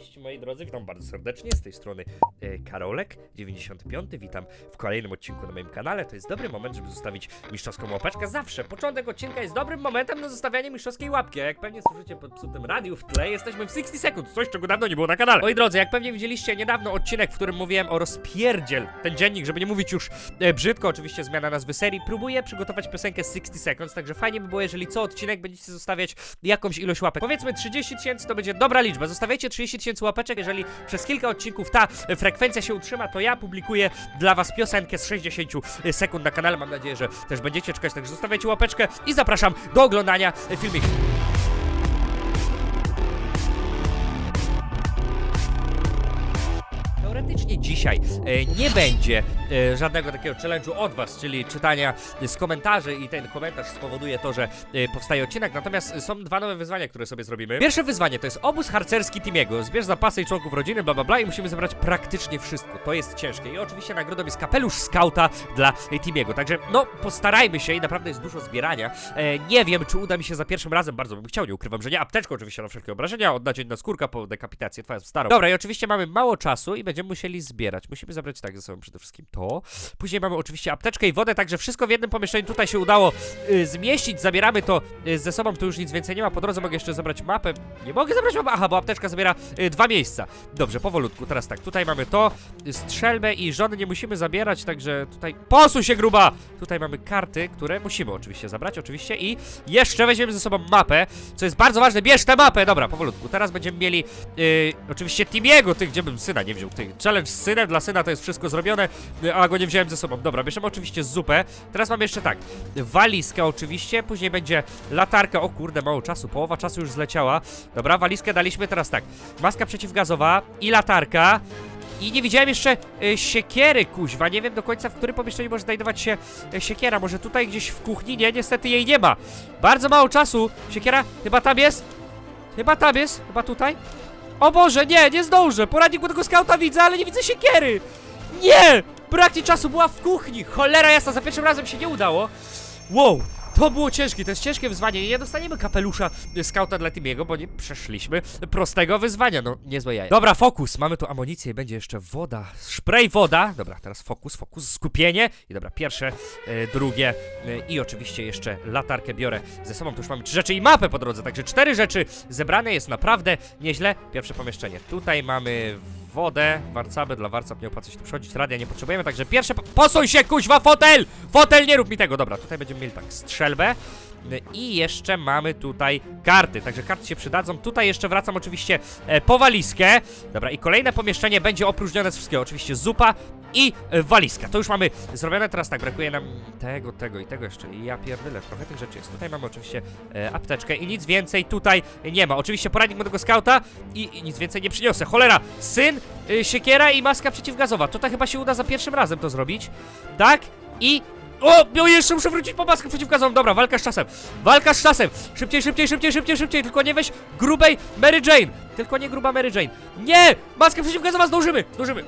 Cześć moi drodzy, witam bardzo serdecznie z tej strony e, Karolek 95. Witam w kolejnym odcinku na moim kanale. To jest dobry moment, żeby zostawić mistrzowską łapeczkę. Zawsze początek odcinka jest dobrym momentem na zostawianie mistrzowskiej łapki. A jak pewnie słyszycie pod psutem radiu w tle, jesteśmy w 60 sekund, coś czego dawno nie było na kanale. Moi drodzy, jak pewnie widzieliście niedawno odcinek, w którym mówiłem o rozpierdziel, ten dziennik, żeby nie mówić już e, brzydko, oczywiście zmiana nazwy serii, próbuję przygotować piosenkę 60 seconds, także fajnie by było, jeżeli co odcinek będziecie zostawiać jakąś ilość łapek. Powiedzmy 30 tysięcy to będzie dobra liczba. Zostawiajcie 30 tysięcy łapeczek, jeżeli przez kilka odcinków ta frekwencja się utrzyma, to ja publikuję dla was piosenkę z 60 sekund na kanale. Mam nadzieję, że też będziecie czekać, także zostawiajcie łapeczkę i zapraszam do oglądania e, filmiku. Dzisiaj e, nie będzie e, żadnego takiego challenge'u od was, czyli czytania z komentarzy i ten komentarz spowoduje to, że e, powstaje odcinek, natomiast są dwa nowe wyzwania, które sobie zrobimy. Pierwsze wyzwanie to jest obóz harcerski Timiego. Zbierz zapasy i członków rodziny, bla bla bla i musimy zebrać praktycznie wszystko. To jest ciężkie i oczywiście nagrodą jest kapelusz skauta dla Timiego, także no postarajmy się i naprawdę jest dużo zbierania. Nie wiem, czy uda mi się za pierwszym razem, bardzo bym chciał, nie ukrywam, że nie. Apteczkę oczywiście na wszelkie obrażenia, odnacień na skórka po dekapitację, twoją starą. Dobra, i oczywiście mamy mało czasu i będziemy musieli zbierać. Musimy zabrać tak ze sobą przede wszystkim to. Później mamy oczywiście apteczkę i wodę, także wszystko w jednym pomieszczeniu tutaj się udało y, zmieścić. Zabieramy to y, ze sobą, tu już nic więcej nie ma. Po drodze mogę jeszcze zabrać mapę. Nie mogę zabrać mapy, aha, bo apteczka zabiera y, dwa miejsca. Dobrze, powolutku. Teraz tak, tutaj mamy to, y, strzelbę i żony nie musimy zabierać, także tutaj... Posuń się, gruba! Tutaj mamy karty, które musimy oczywiście zabrać, oczywiście i jeszcze weźmiemy ze sobą mapę, co jest bardzo ważne. Bierz tę mapę! Dobra, powolutku. Teraz będziemy mieli y, oczywiście Timiego, tych, gdzie bym syna nie wziął. Ty, challenge synem, dla syna to jest wszystko zrobione, a go nie wziąłem ze sobą. Dobra, bierzemy oczywiście zupę. Teraz mamy jeszcze tak, walizkę oczywiście, później będzie latarka. O kurde, mało czasu, połowa czasu już zleciała. Dobra, walizkę daliśmy, teraz tak, maska przeciwgazowa i latarka. I nie widziałem jeszcze y, siekiery, kuźwa. Nie wiem do końca, w którym pomieszczeniu może znajdować się y, siekiera. Może tutaj gdzieś w kuchni? Nie, niestety jej nie ma. Bardzo mało czasu. Siekiera chyba tam jest. Chyba tam jest. Chyba tutaj. O Boże, nie, nie zdążę. Poradniku tego skauta widzę, ale nie widzę siekiery. Nie! Brak mi czasu, była w kuchni. Cholera jasna, za pierwszym razem się nie udało. Wow, to było ciężkie, to jest ciężkie wyzwanie. Nie dostaniemy kapelusza y, skauta dla Timiego, bo nie przeszliśmy prostego wyzwania. No, niezłe jaja. Dobra, fokus. Mamy tu amunicję, będzie jeszcze woda. Spray woda. Dobra, teraz fokus, fokus, skupienie. I dobra, pierwsze, y, drugie y, i oczywiście jeszcze latarkę biorę ze sobą. Tu już mamy trzy rzeczy i mapę po drodze, także cztery rzeczy zebrane jest naprawdę nieźle. Pierwsze pomieszczenie. Tutaj mamy wodę, warcaby, dla warcab nie opłaca się tu przychodzić, radia nie potrzebujemy, także pierwsze, po posuń się kuźwa, fotel! Fotel, nie rób mi tego, dobra, tutaj będziemy mieli tak, strzelbę i jeszcze mamy tutaj karty, także karty się przydadzą, tutaj jeszcze wracam oczywiście e, po walizkę, dobra, i kolejne pomieszczenie będzie opróżnione z wszystkiego, oczywiście zupa i e, walizka, to już mamy zrobione, teraz tak, brakuje nam tego, tego i tego jeszcze, i ja pierdolę, trochę tych rzeczy jest, tutaj mamy oczywiście e, apteczkę i nic więcej tutaj nie ma, oczywiście poradnik młodego skauta i, i nic więcej nie przyniosę, cholera, syn, y, siekiera i maska przeciwgazowa, tutaj chyba się uda za pierwszym razem to zrobić, tak, i o, no jeszcze muszę wrócić po maskę przeciwgazową. Dobra, walka z czasem. Walka z czasem. Szybciej, szybciej, szybciej, szybciej, szybciej. Tylko nie weź grubej Mary Jane. Tylko nie gruba Mary Jane. Nie! Maska przeciwgazowa, zdążymy, zdążymy.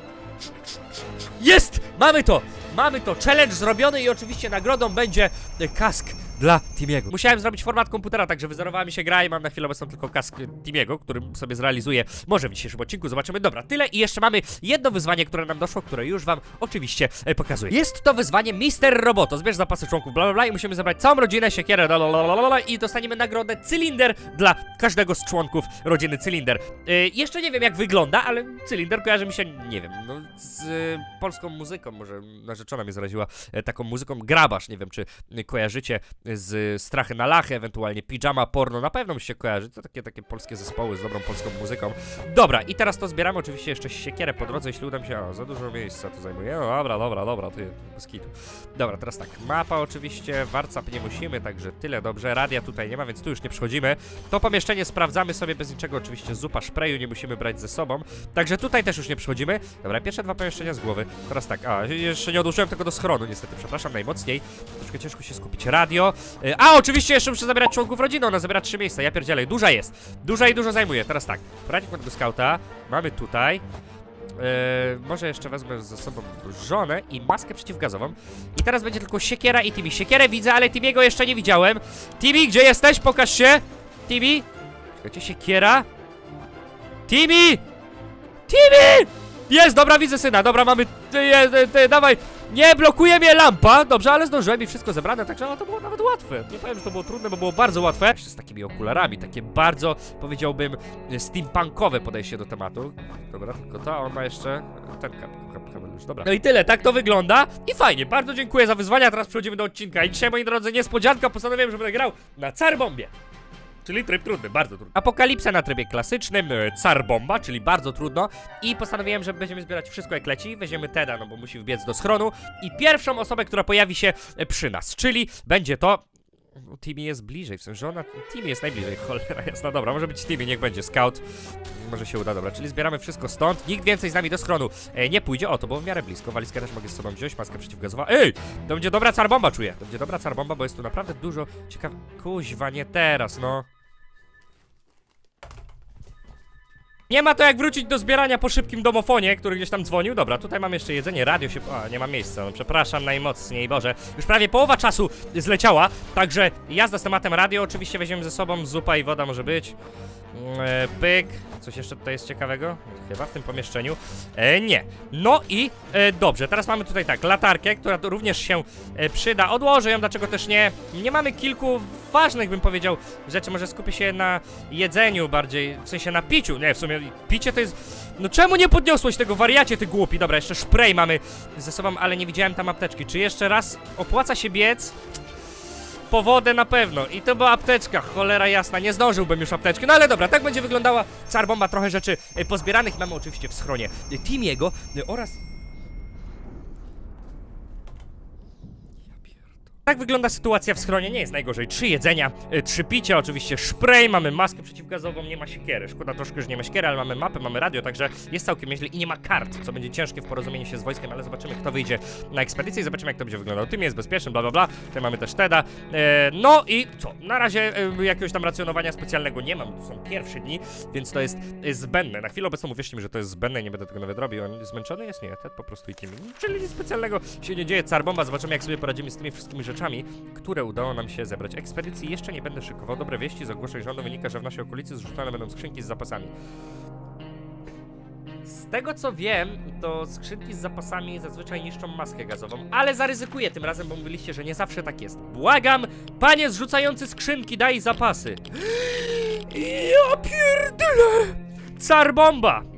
Jest! Mamy to! Mamy to! Challenge zrobiony i oczywiście nagrodą będzie kask dla Timiego. Musiałem zrobić format komputera, także wyzerowała mi się gra i mam na chwilę obecną tylko kask Timiego, którym sobie zrealizuję może w dzisiejszym odcinku. Zobaczymy. Dobra, tyle i jeszcze mamy jedno wyzwanie, które nam doszło, które już wam oczywiście e, pokazuję. Jest to wyzwanie Mister Roboto. Zbierz zapasy członków, bla bla bla i musimy zebrać całą rodzinę, siekierę, la, la, la, la, la, la, i dostaniemy nagrodę cylinder dla każdego z członków rodziny cylinder. E, jeszcze nie wiem jak wygląda, ale cylinder kojarzy mi się, nie wiem, no, z e, polską muzyką, może narzeczona mnie zaraziła e, taką muzyką grabasz, nie wiem czy kojarzycie z Strachy na Lachy, ewentualnie Pijama Porno, na pewno mi się kojarzy, to takie, takie polskie zespoły z dobrą polską muzyką. Dobra, i teraz to zbieramy oczywiście jeszcze siekierę po drodze, jeśli uda mi się, o, za dużo miejsca to zajmuje, no dobra, dobra, dobra, ty, bez kitu. Dobra, teraz tak, mapa oczywiście, warcap nie musimy, także tyle dobrze, radia tutaj nie ma, więc tu już nie przychodzimy. To pomieszczenie sprawdzamy sobie bez niczego, oczywiście zupa szpreju nie musimy brać ze sobą, także tutaj też już nie przychodzimy. Dobra, pierwsze dwa pomieszczenia z głowy, teraz tak, a, jeszcze nie odłożyłem tego do schronu, niestety, przepraszam najmocniej, troszkę ciężko się skupić, radio, A, oczywiście jeszcze muszę zabierać członków rodziny, ona zabiera trzy miejsca, ja pierdzielę, duża jest. Duża i dużo zajmuje. Teraz tak, poradnik młodego skauta, mamy tutaj. Yy, może jeszcze wezmę ze sobą żonę i maskę przeciwgazową. I teraz będzie tylko siekiera i Tibi. Siekierę widzę, ale Tibiego jeszcze nie widziałem. Tibi, gdzie jesteś? Pokaż się. Tibi. Czekajcie, siekiera. Tibi! Timmy! Jest, dobra, widzę syna, dobra, mamy, ty, ty, ty, dawaj, nie blokuje mnie lampa, dobrze, ale zdążyłem i wszystko zebrane, także no, to było nawet łatwe, nie powiem, że to było trudne, bo było bardzo łatwe, Jeszcze z takimi okularami, takie bardzo, powiedziałbym, steampunkowe podejście do tematu, dobra, tylko to, a on ma jeszcze ten kap- kap- kapelusz, dobra. No i tyle, tak to wygląda i fajnie, bardzo dziękuję za wyzwania, teraz przechodzimy do odcinka. I dzisiaj, moi drodzy, niespodzianka, postanowiłem, że będę grał na Carbombie. Czyli tryb trudny, bardzo trudny. Apokalipsa na trybie klasycznym, e, car bomba, czyli bardzo trudno. I postanowiłem, że będziemy zbierać wszystko jak leci. Weźmiemy Teda, no bo musi wbiec do schronu. I pierwszą osobę, która pojawi się e, przy nas, czyli będzie to. No, Timmy jest bliżej, w sensie, ona. Timmy jest najbliżej, cholera jasna, dobra, może być Timmy, niech będzie scout. Może się uda, dobra, czyli zbieramy wszystko stąd. Nikt więcej z nami do schronu e, nie pójdzie. O, to było w miarę blisko. Walizkę też mogę z sobą wziąć, maskę przeciwgazową. Ej! To będzie dobra carbomba, czuję. To będzie dobra carbomba, bo jest tu naprawdę dużo ciekawych. Kuźwa, nie teraz, no. Nie ma to jak wrócić do zbierania po szybkim domofonie, który gdzieś tam dzwonił. Dobra, tutaj mam jeszcze jedzenie, radio się... A, nie ma miejsca, no przepraszam najmocniej, Boże. Już prawie połowa czasu zleciała, także jazda z tematem radio oczywiście weźmiemy ze sobą, zupa i woda może być. E, pyk. Coś jeszcze tutaj jest ciekawego? Chyba w tym pomieszczeniu. E, nie. No i e, dobrze, teraz mamy tutaj tak, latarkę, która również się e, przyda. Odłożę ją, dlaczego też nie? Nie mamy kilku ważnych, bym powiedział, rzeczy. Może skupię się na jedzeniu bardziej, w sensie na piciu. Nie, w sumie picie to jest... No czemu nie podniosłeś tego wariacie, ty głupi? Dobra, jeszcze spray mamy ze sobą, ale nie widziałem tam apteczki. Czy jeszcze raz opłaca się biec? Po wodę na pewno. I to była apteczka, cholera jasna, nie zdążyłbym już apteczki. No ale dobra, tak będzie wyglądała carbomba. Trochę rzeczy e, pozbieranych mamy oczywiście w schronie e, Timiego e, oraz... Ja pierdolę. Tak wygląda sytuacja w schronie, nie jest najgorzej. Trzy jedzenia, e, trzy picia, oczywiście spray, mamy maskę przeciwgazową, nie ma siekiery. Szkoda troszkę, że nie ma siekiery, ale mamy mapę, mamy radio, także jest całkiem nieźle i nie ma kart, co będzie ciężkie w porozumieniu się z wojskiem, ale zobaczymy, kto wyjdzie na ekspedycję i zobaczymy, jak to będzie wyglądało. Tym jest bezpieczny, bla bla bla. Tutaj mamy też Teda. E, no i co? Na razie e, jakiegoś tam racjonowania specjalnego nie mam, to są pierwsze dni, więc to jest zbędne. Na chwilę obecną uwierzcie mi, że to jest zbędne, nie będę tego nawet robił. On zmęczony jest? Nie, Ted po prostu i Timmy. Czyli nic specjalnego się nie dzieje. Carbomba, zobaczymy, jak sobie poradzimy z tymi wszystkimi rzeczami, które udało nam się zebrać. Ekspedycji jeszcze nie będę szykował. Dobre wieści z ogłoszeń rządu wynika, że w naszej okolicy zrzucane będą skrzynki z zapasami. Z tego co wiem, to skrzynki z zapasami zazwyczaj niszczą maskę gazową, ale zaryzykuję tym razem, bo mówiliście, że nie zawsze tak jest. Błagam, panie zrzucający skrzynki, daj zapasy. Ja pierdolę! Car bomba!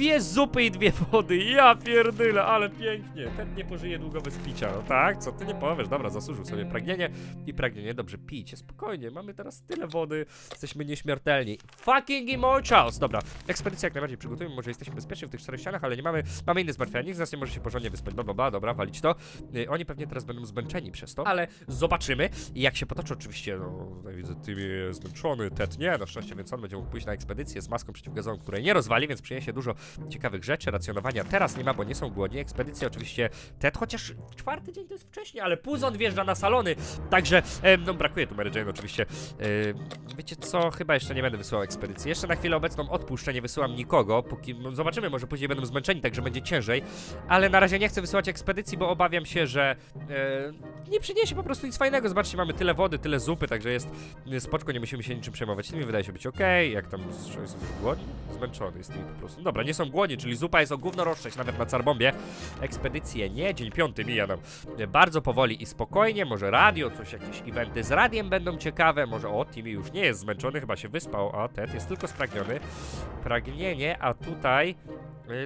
Dwie zupy i dwie wody, ja pierdolę, ale pięknie. Ten nie pożyje długo bez picia, no tak? Co ty nie powiesz? Dobra, zasłużył sobie pragnienie i pragnienie. Dobrze, pijcie, spokojnie, mamy teraz tyle wody, jesteśmy nieśmiertelni. Fucking immortals! Dobra, ekspedycja jak najbardziej przygotujemy, może jesteśmy bezpieczni w tych czterech ścianach, ale nie mamy, mamy inne zmartwienia, nikt z nas nie może się porządnie wyspać, bla, bla, bla, dobra, walić to. Y, oni pewnie teraz będą zmęczeni przez to, ale zobaczymy, jak się potoczy oczywiście, no, tutaj widzę, ty jest zmęczony, Ted nie, na szczęście, więc on będzie mógł pójść na ekspedycję z maską przeciwgazową, której nie rozwali, więc przyniesie dużo ciekawych rzeczy, racjonowania. Teraz nie ma, bo nie są głodni, ekspedycja oczywiście Ted, chociaż czwarty dzień to jest wcześniej, ale Puzon wjeżdża na salony, także, e, no brakuje tu Mary Jane oczywiście, e, wiecie co, chyba jeszcze nie będę wysyłał ekspedycji, jeszcze na chwilę obecną odpuszczę, nie wysyłam nikogo, póki, no, zobaczymy, może później będą zmęczeni, także będzie ciężej, ale na razie nie chcę wysyłać ekspedycji, bo obawiam się, że e, nie przyniesie po prostu nic fajnego, zobaczcie, mamy tyle wody, tyle zupy, także jest e, spoczko, nie musimy się niczym przejmować, mi wydaje się być okej, jak tam, że są głodni? Zmęczony jest tymi po prostu, dobra, nie są głodni, czyli zupa jest o gówno rozstrzeć nawet na Carbombie, ekspedycje nie, dzień piąty mija nam bardzo powoli i spokojnie, może radio, coś, jakieś eventy z radiem będą ciekawe, może o, Timmy już nie jest zmęczony, chyba się wyspał, a Ted jest tylko spragniony, pragnienie, a tutaj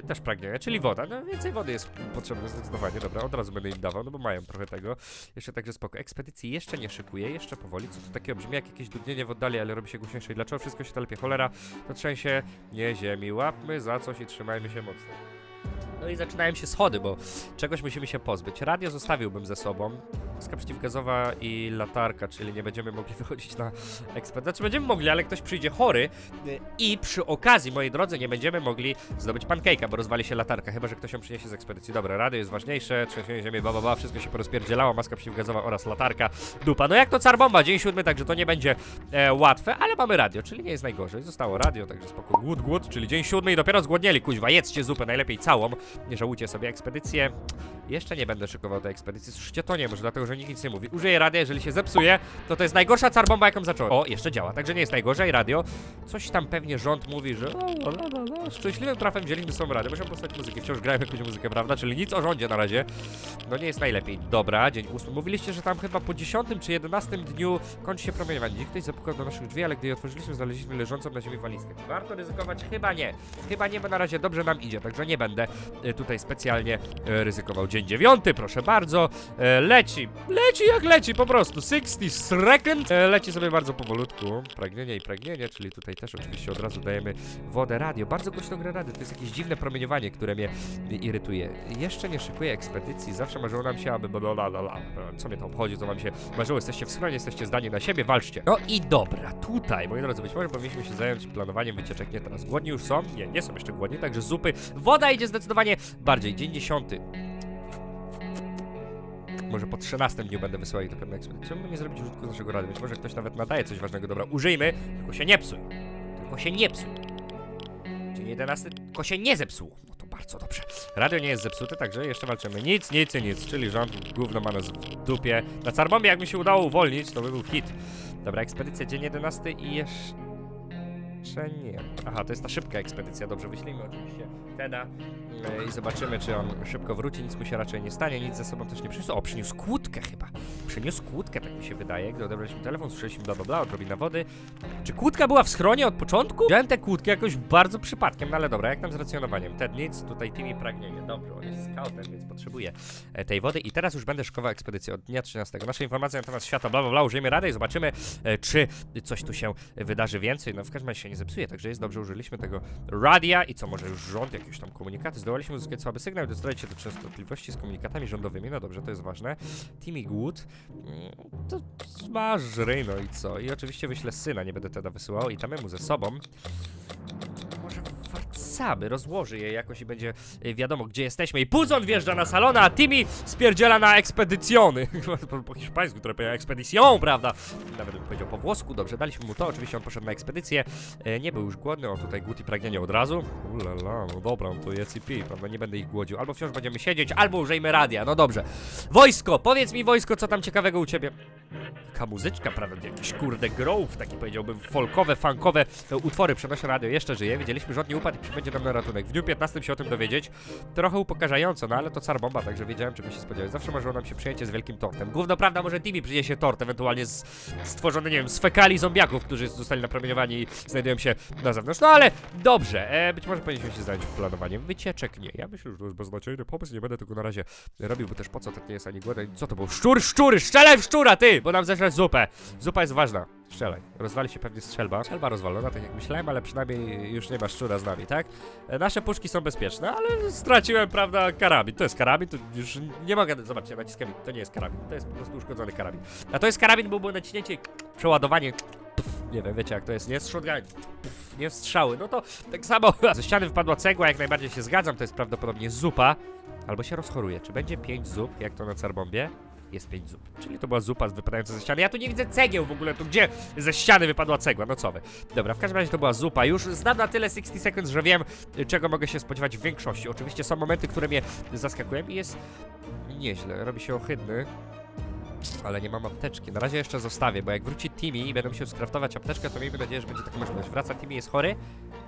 też pragnienie, czyli woda, no więcej wody jest potrzebne zdecydowanie, dobra, od razu będę im dawał, no bo mają trochę tego, jeszcze także spoko, ekspedycji jeszcze nie szykuję, jeszcze powoli, co tu takiego brzmi jak jakieś dudnienie w oddali, ale robi się głośniejsze. I dlaczego wszystko się telepie, cholera, to trzęsie, nie ziemi, łapmy za coś i trzymajmy się mocno. No i zaczynają się schody, bo czegoś musimy się pozbyć. Radio zostawiłbym ze sobą. Maska przeciwgazowa i latarka, czyli nie będziemy mogli wychodzić na ekspert. Znaczy będziemy mogli, ale ktoś przyjdzie chory y, i przy okazji, moi drodzy, nie będziemy mogli zdobyć pancake'a, bo rozwali się latarka, chyba że ktoś ją przyniesie z ekspedycji. Dobra, radio jest ważniejsze, trzęsienie ziemi, ba, ba, ba, wszystko się porozpierdzielało, maska przeciwgazowa oraz latarka. Dupa. No jak to carbomba, dzień siódmy, także to nie będzie e, łatwe, ale mamy radio, czyli nie jest najgorzej. Zostało radio, także spoko. Głód, głód, czyli dzień siódmy i dopiero zgłodnieli, kuźwa, jedzcie zupę, najlepiej całą. Nie żałujcie sobie ekspedycję. Jeszcze nie będę szykował tej ekspedycji. Słyszycie to nie, może dlatego, że nikt nic nie mówi. Użyję radia, jeżeli się zepsuje, to to jest najgorsza carbomba, jaką zacząłem. O, jeszcze działa, także nie jest najgorzej, radio. Coś tam pewnie rząd mówi, że o, la, la, la. szczęśliwym trafem wzięliśmy są radio. Możemy posłuchać muzyki, wciąż grają jakąś muzykę, prawda? Czyli nic o rządzie na razie. No nie jest najlepiej. Dobra, dzień ósmy. Mówiliście, że tam chyba po 10 czy 11 dniu kończy się promieniowanie. Dziś ktoś zapukał do naszych drzwi, ale gdy je otworzyliśmy, znaleźliśmy leżącą na ziemi walizkę. Warto ryzykować? Chyba nie. Chyba nie, bo na razie dobrze nam idzie, także nie będę tutaj specjalnie e, ryzykował. Dzień dziewiąty, proszę bardzo. E, leci. Leci jak leci, po prostu. 60 second. E, leci sobie bardzo powolutku. Pragnienie i pragnienie, czyli tutaj też oczywiście od razu dajemy wodę radio. Bardzo głośno gra radio. To jest jakieś dziwne promieniowanie, które mnie irytuje. Jeszcze nie szykuję ekspedycji. Zawsze marzyło nam się, aby... Co mnie to obchodzi, co wam się marzyło? Jesteście w schronie, jesteście zdani na siebie, walczcie. No i dobra, tutaj, moi drodzy, być może powinniśmy się zająć planowaniem wycieczek. Nie teraz. Głodni już są? Nie, nie są jeszcze głodni, także zupy. Woda idzie zdecydowanie bardziej. Dzień dziesiąty. Może po 13 dniu będę wysyłał ich ekspedycję. Czemu by nie zrobić użytku z naszego rady? Być może ktoś nawet nadaje coś ważnego. Dobra, użyjmy, tylko się nie psuj. Tylko się nie psuj. Dzień 11, tylko się nie zepsuł. No to bardzo dobrze. Radio nie jest zepsute, także jeszcze walczymy. Nic, nic nic, czyli rząd gówno ma nas w dupie. Na Carbombie jak mi się udało uwolnić, to by był hit. Dobra, ekspedycja dzień 11 i jeszcze nie. Aha, to jest ta szybka ekspedycja. Dobrze, wyślijmy oczywiście Teda e, i zobaczymy, czy on szybko wróci. Nic mu się raczej nie stanie, nic ze sobą też nie przyniósł. O, przyniósł kłódkę chyba. Przyniósł kłódkę, tak mi się wydaje. Gdy odebraliśmy telefon, słyszeliśmy bla bla bla, odrobina wody. Czy kłódka była w schronie od początku? Wziąłem tę kłódkę jakoś bardzo przypadkiem, no ale dobra, jak tam z racjonowaniem? Ted nic, tutaj Timmy pragnienie. Dobrze, on jest scoutem, więc potrzebuje e, tej wody. I teraz już będę szykował ekspedycję od dnia 13. Nasze informacje na temat świata, bla bla bla, użyjemy radę i zobaczymy, e, czy coś tu się wydarzy więcej. No w każdym razie się nie zepsuje, także jest dobrze, użyliśmy tego radia i co, może już rząd, jakieś tam komunikaty. Zdołaliśmy uzyskać słaby sygnał i dostroić się do częstotliwości z komunikatami rządowymi. No dobrze, to jest ważne. Timmy Good, mm, to masz ryj, no i co? I oczywiście wyślę syna, nie będę teda wysyłał i tamemu ze sobą. Może warcaby, rozłoży je jakoś i będzie y, wiadomo, gdzie jesteśmy. I Puzon wjeżdża na salona, a Timmy spierdziela na ekspedycjony. po, po hiszpańsku trochę powiedział ekspedycją, prawda? Nawet powiedział po włosku. Dobrze, daliśmy mu to. Oczywiście on poszedł na ekspedycję. E, nie był już głodny, o tutaj głód i pragnienie od razu. Ulala, no dobra, no to jedz i pij, prawda? Nie będę ich głodził. Albo wciąż będziemy siedzieć, albo użyjmy radia. No dobrze. Wojsko, powiedz mi wojsko, co tam ciekawego u ciebie? Taka muzyczka, prawda? Jakiś kurde grove, taki powiedziałbym, folkowe, funkowe e, utwory. Przenoszę radio, jeszcze żyje. Wiedzieliśmy, że on nie upadł i przybędzie nam na ratunek. W dniu 15 się o tym dowiedzieć. Trochę upokarzająco, no ale to car bomba, także wiedziałem, czego się spodziewać. Zawsze marzyło nam się przyjęcie z wielkim tortem. Gówno prawda, może Timmy przyniesie tort, ewentualnie z, stworzony, nie wiem, z fekali zombiaków, którzy zostali napromieniowani i znajdują się na zewnątrz. No ale dobrze, e, być może powinniśmy się zająć planowaniem wycieczek. Nie, ja myślę, że to jest beznadziejny pomysł, nie będę tego na razie robił, bo też po co tak nie jest ani głodny. Co to? Szczur, szczury, szczura, ty! Bo nam zeżreć zupę. Zupa jest ważna. Strzelaj. Rozwali się pewnie strzelba. Strzelba rozwalona, tak jak myślałem, ale przynajmniej już nie ma szczura z nami, tak? E, Nasze puszki są bezpieczne, ale straciłem, prawda, karabin. To jest karabin, to już nie mogę... Zobaczcie, naciskam. To nie jest karabin, to jest po prostu uszkodzony karabin. A to jest karabin, bo było naciśnięcie, przeładowanie... Nie wiem, wiecie jak to jest, nie shotgun, nie strzały. No to tak samo ze ściany wypadła cegła, jak najbardziej się zgadzam, to jest prawdopodobnie zupa. Albo się rozchoruje. Czy będzie 5 zup, jak to na Carbombie? Jest 5 zup. Czyli to była zupa wypadająca ze ściany. Ja tu nie widzę cegieł w ogóle, tu gdzie ze ściany wypadła cegła, no co wy. Dobra, w każdym razie to była zupa. Już znam na tyle 60 seconds, że wiem, czego mogę się spodziewać w większości. Oczywiście są momenty, które mnie zaskakują i jest nieźle. Robi się ohydny. Ale nie mam apteczki. Na razie jeszcze zostawię, bo jak wróci Timmy i będę musiał skraftować apteczkę, to miejmy nadzieję, że będzie taka możliwość. Wraca Timmy, jest chory?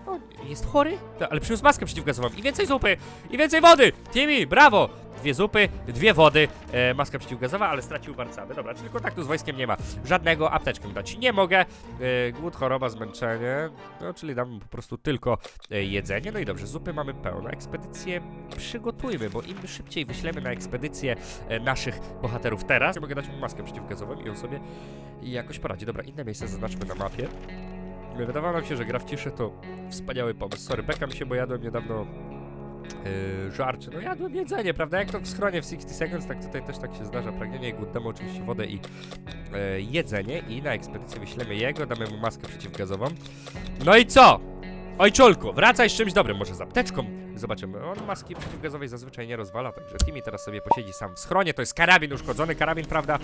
O, jest chory? No, ale przyniósł maskę przeciwgazową. I więcej zupy! I więcej wody! Timmy, brawo! Dwie zupy, dwie wody, e, maska przeciwgazowa, ale stracił warcaby. Dobra, czyli kontaktu z wojskiem nie ma. Żadnego apteczkę dać nie mogę. E, głód, choroba, zmęczenie. No, czyli dam po prostu tylko e, jedzenie. No i dobrze, zupy mamy pełno. Ekspedycję przygotujmy, bo im szybciej wyślemy na ekspedycję e, naszych bohaterów teraz, mogę dać mu maskę przeciwgazową i on sobie jakoś poradzi. Dobra, inne miejsce zaznaczmy na mapie. Wydawało nam się, że gra w ciszy to wspaniały pomysł. Sorry, bekam się, bo jadłem niedawno yy, żarcie. No jadłem jedzenie, prawda? Jak to w schronie w 60 seconds, tak tutaj też tak się zdarza. Pragnienie, głód, damy oczywiście wodę i yy, jedzenie i na ekspedycję wyślemy jego, damy mu maskę przeciwgazową. No i co? Ojczulku, wracaj z czymś dobrym, może z apteczką. Zobaczymy. On maski przeciwgazowej zazwyczaj nie rozwala, także Timmy teraz sobie posiedzi sam w schronie. To jest karabin, uszkodzony karabin, prawda?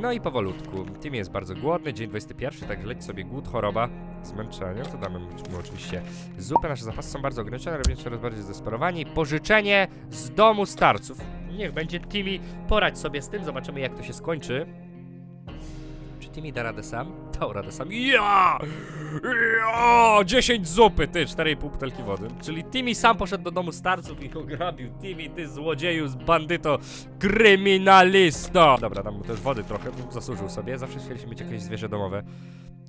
No i powolutku. Timmy jest bardzo głodny, dzień 21, także leci sobie głód, choroba, zmęczenie. To damy mu oczywiście zupę. Nasze zapasy są bardzo ograniczone, robimy coraz bardziej zdesperowani. Pożyczenie z domu starców. niech będzie Timmy. Poradź sobie z tym, zobaczymy jak to się skończy. Czy Timmy da radę sam? Dał radę sam. Ja! Ja! 10 zupy, ty, 4,5 butelki wody. Czyli Timmy sam poszedł do domu starców i ich ograbił. Timmy, ty złodzieju, z bandyto, kryminalisto! Dobra, dam mu też wody trochę, zasłużył sobie. Zawsze chcieliśmy mieć jakieś zwierzę domowe.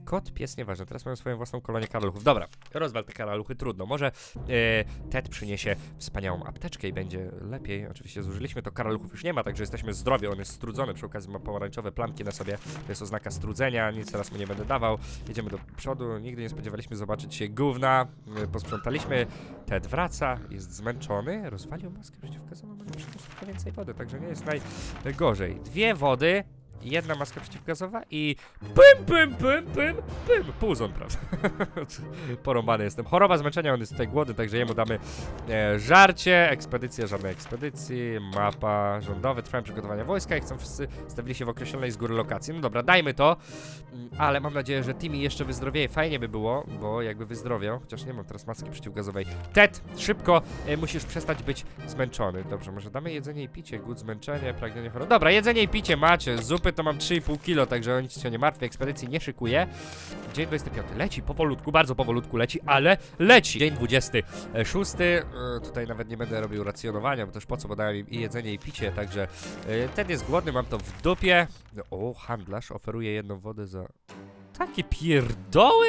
Kot, pies, nieważne. Teraz mają swoją własną kolonię karaluchów. Dobra, rozwal te karaluchy, trudno. Może e, Ted przyniesie wspaniałą apteczkę i będzie lepiej. Oczywiście zużyliśmy to, karaluchów już nie ma, także jesteśmy zdrowi. On jest strudzony, przy okazji ma pomarańczowe plamki na sobie. To jest oznaka strudzenia, nic teraz mu nie będę dawał. Jedziemy do przodu, nigdy nie spodziewaliśmy zobaczyć się gówna. E, posprzątaliśmy. Ted wraca, jest zmęczony, rozwalił maskę przeciwgazową, ale przyniósł trochę więcej wody, także nie jest najgorzej. Dwie wody, jedna maska przeciwgazowa i pym, pym, pym, pym, pym, puzon, prawda? Porąbany jestem. Choroba zmęczenia, on jest tutaj głodny, także jemu damy e, żarcie, ekspedycja, żadnej ekspedycji, mapa rządowe, trwają przygotowania wojska i chcą wszyscy stawili się w określonej z góry lokacji. No dobra, dajmy to, Mm, ale mam nadzieję, że Timmy jeszcze wyzdrowieje. Fajnie by było, bo jakby wyzdrowiał, chociaż nie mam teraz maski przeciwgazowej. Ted, szybko, e, musisz przestać być zmęczony. Dobrze, może damy jedzenie i picie, głód, zmęczenie, pragnienie choroby. Dobra, jedzenie i picie macie, zupy to mam 3,5 kilo, także nic się nie martwię, ekspedycji nie szykuję. Dzień 25. Leci powolutku, bardzo powolutku leci, ale leci. Dzień 26. e, Tutaj nawet nie będę robił racjonowania, bo też po co, bo dałem im i jedzenie i picie, także e, ten jest głodny, mam to w dupie. O, handlarz oferuje jedną wodę za... Takie pierdoły?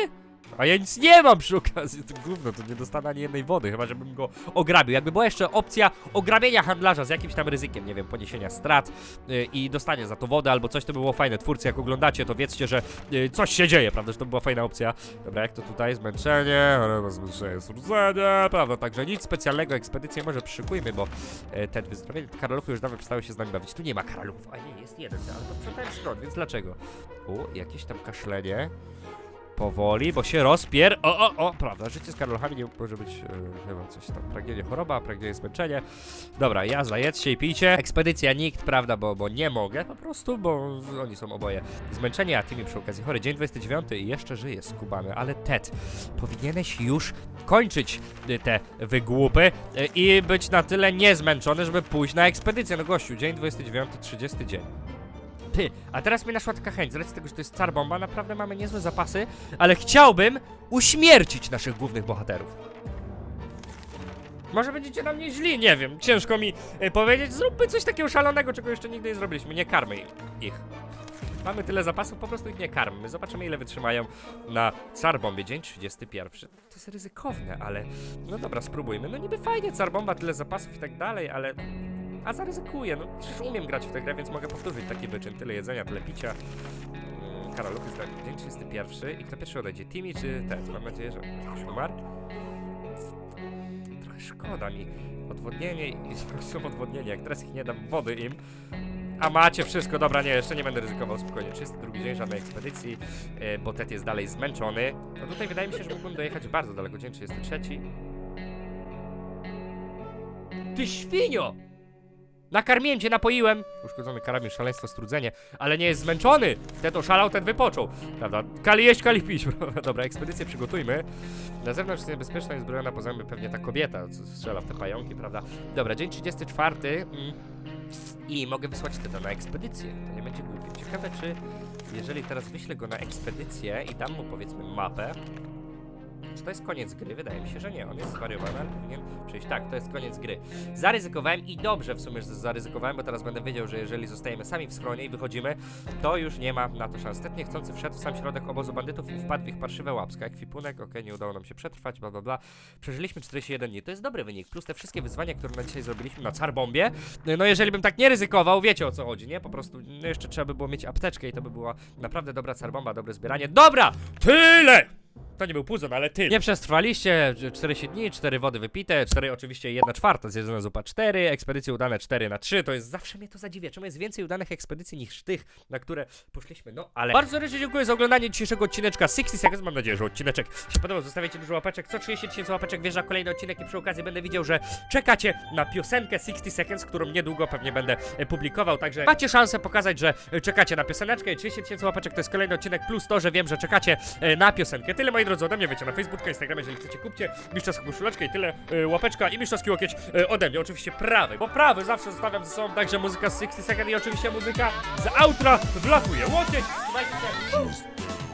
A ja nic nie mam przy okazji, to gówno, to nie dostanę ani jednej wody, chyba żebym go ograbił. Jakby była jeszcze opcja ograbienia handlarza z jakimś tam ryzykiem, nie wiem, poniesienia strat yy, i dostanie za to wodę albo coś, to by było fajne. Twórcy, jak oglądacie, to wiedzcie, że yy, coś się dzieje, prawda, że to była fajna opcja. Dobra, jak to tutaj, zmęczenie, zmęczenie, strudzenie, prawda, także nic specjalnego, ekspedycję może przyszykujmy, bo yy, ten wyzdrowienie, karaluchy już dawno przestały się z nami bawić. Tu nie ma karaluchów, a nie, jest jeden, ale to sprzątałem stron, więc dlaczego? O, jakieś tam kaszlenie. Powoli, bo się rozpier... O, o, o, prawda, życie z karoluchami nie może być e, chyba coś tam, pragnienie choroba, pragnienie zmęczenie. Dobra, jazda, jedzcie i pijcie. Ekspedycja nikt, prawda, bo, bo nie mogę po prostu, bo oni są oboje zmęczeni, a ty mi przy okazji chory. Dzień 29 i jeszcze żyje skubany, ale Ted, powinieneś już kończyć y, te wygłupy y, i być na tyle niezmęczony, żeby pójść na ekspedycję. No gościu, dzień 29, 30 dzień. Ty, a teraz mi naszła taka chęć, z racji tego, że to jest car bomba, naprawdę mamy niezłe zapasy, ale chciałbym uśmiercić naszych głównych bohaterów. Może będziecie na mnie źli, nie wiem, ciężko mi e, powiedzieć, zróbmy coś takiego szalonego, czego jeszcze nigdy nie zrobiliśmy, nie karmy ich. Mamy tyle zapasów, po prostu ich nie karmy. Zobaczymy, ile wytrzymają na car bombie. Dzień 31. To jest ryzykowne, ale no dobra, spróbujmy. No niby fajnie, car bomba, tyle zapasów i tak dalej, ale a zaryzykuję, no przecież umiem grać w tę grę, więc mogę powtórzyć taki wyczyn. Tyle jedzenia, tyle picia. Mm, Karaluchy zdanie. Dzień 31. I kto pierwszy odejdzie? Timmy czy Ted? Mam nadzieję, że ktoś umarł. Trochę szkoda mi. Odwodnienie i są odwodnienie. Jak teraz ich nie dam wody im. A macie wszystko, dobra, nie, jeszcze nie będę ryzykował, spokojnie. 32 dzień, żadnej ekspedycji, e, bo Ted jest dalej zmęczony. No tutaj wydaje mi się, że mógłbym dojechać bardzo daleko. Dzień 33. Ty świnio! Nakarmiłem cię, napoiłem. Uszkodzony karabin, szaleństwo, strudzenie, ale nie jest zmęczony. Ten oszalał, ten wypoczął. Prawda? Kali jeść, kali pić. Dobra, ekspedycję przygotujmy. Na zewnątrz jest niebezpieczna i zbrojona poza mnie pewnie ta kobieta, co strzela w te pająki, prawda? Dobra, dzień 34. Mm. I mogę wysłać Teda na ekspedycję. To nie będzie głupie. Ciekawe, czy jeżeli teraz wyślę go na ekspedycję i dam mu powiedzmy mapę, czy to jest koniec gry? Wydaje mi się, że nie. On jest zwariowany, ale powinien przejść. Tak, to jest koniec gry. Zaryzykowałem i dobrze w sumie, że zaryzykowałem, bo teraz będę wiedział, że jeżeli zostajemy sami w schronie i wychodzimy, to już nie ma na to szans. Ted niechcący wszedł w sam środek obozu bandytów i wpadł w ich parszywe łapska. Ekwipunek, okej, nie udało nam się przetrwać, bla bla bla. Przeżyliśmy 41 dni. To jest dobry wynik. Plus te wszystkie wyzwania, które na dzisiaj zrobiliśmy na car bombie. No jeżeli bym tak nie ryzykował, wiecie o co chodzi, nie? Po prostu no jeszcze trzeba by było mieć apteczkę i to by była naprawdę dobra car bomba, dobre zbieranie. Dobra! Tyle! To nie był puzon, ale ty. Nie przetrwaliście 40 dni, 4 wody wypite, 4 oczywiście 1 czwarta, zjedzona zupa 4, ekspedycje udane 4 na 3, to jest zawsze mnie to zadziwia, czemu jest więcej udanych ekspedycji niż tych, na które poszliśmy, no ale... Bardzo serdecznie dziękuję za oglądanie dzisiejszego odcineczka 60 Seconds, mam nadzieję, że odcineczek się podobał, zostawiajcie dużo łapeczek, co 30 tysięcy łapeczek wjeżdża kolejny odcinek i przy okazji będę widział, że czekacie na piosenkę 60 Seconds, którą niedługo pewnie będę e, publikował, także macie szansę pokazać, że e, czekacie na pioseneczkę i 30 tysięcy łapeczek to jest kolejny odcinek, plus to, że wiem, że czekacie e, na piosenkę. Tyle moi drodzy, ode mnie wiecie, na Facebooka, Instagramie, jeżeli chcecie, kupcie mistrzowską koszuleczkę i tyle, y, łapeczka i mistrzowski łokieć y, ode mnie, oczywiście prawy, bo prawy zawsze zostawiam ze sobą, także muzyka z 60 Second i oczywiście muzyka z outra wlatuje, łokieć, trzymajcie się.